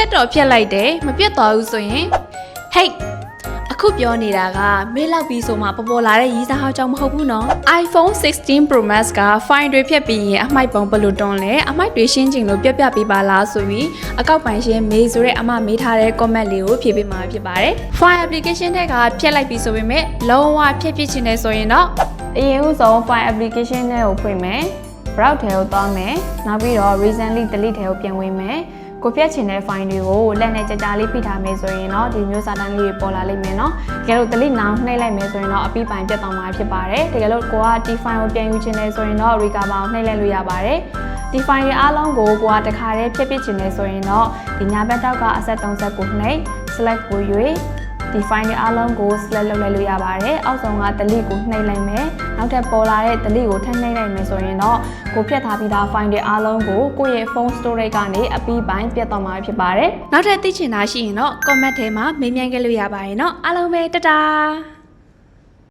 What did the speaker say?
ချက်တော့ဖြတ်လိုက်တယ်မပြတ်သွားဘူးဆိုရင်ဟိတ်အခုပြောနေတာကမေးလောက်ပြီးဆိုမှပေါ်ပေါ်လာတဲ့ရီးစားဟောင်းကြောင့်မဟုတ်ဘူးနော် iPhone 16 Pro Max က file တွေဖြတ်ပြီးရင်အမိုက်ပုံဘယ်လိုတွန်းလဲအမိုက်တွေရှင်းချင်လို့ပြတ်ပြပေးပါလားဆိုပြီးအကောက်ပိုင်ရှင်မေးဆိုတဲ့အမမေးထားတဲ့ comment လေးကိုဖြည့်ပေးမှာဖြစ်ပါတယ် file application တွေကဖြတ်လိုက်ပြီးဆိုပေမဲ့လုံးဝဖြည့်ပြစ်ချင်တယ်ဆိုရင်တော့အရင်ဦးဆုံး file application တွေကိုဖွင့်မယ် browse ထဲကိုသွားမယ်နောက်ပြီးတော့ recently delete ထဲကိုပြန်ဝင်မယ် ကိုပြက်ချင်တဲ့ file တွေကိုလက်နဲ့ကြာကြာလေးဖိထားမယ်ဆိုရင်တော့ဒီမျိုးစာတန်းလေးတွေပေါ်လာလိမ့်မယ်နော်တကယ်လို့တလိနောင်နှိပ်လိုက်မယ်ဆိုရင်တော့အပိပိုင်ပြတ်သွားမှာဖြစ်ပါတယ်တကယ်လို့ကိုကဒီ file ကိုပြန်ယူချင်တယ်ဆိုရင်တော့ recover ကိုနှိပ်လိုက်လို့ရပါတယ်ဒီ file တွေအားလုံးကိုကိုကတခါတည်းဖြည့်ပြချင်တယ်ဆိုရင်တော့ဒီညာဘက်တောက်ကအဆက်30ကိုနှိပ် select ကိုရွေး ဒီ file တွေအားလုံးကို select လုပ်လိုက်လို့ရပါတယ်။အောက်ဆုံးက delete ကိုနှိပ်လိုက်မယ်။နောက်ထပ်ပေါ်လာတဲ့ delete ကိုထပ်နှိပ်လိုက်မယ်ဆိုရင်တော့ကိုဖြတ်ထားပြီးသား file တွေအားလုံးကိုကိုယ့်ရဲ့ phone storage ကနေအပြီးပိုင်းပြတ်သွားမှာဖြစ်ပါတယ်။နောက်ထပ်သိချင်တာရှိရင်တော့ comment ထဲမှာမေးမြန်းခဲ့လို့ရပါတယ်เนาะအားလုံးပဲတတား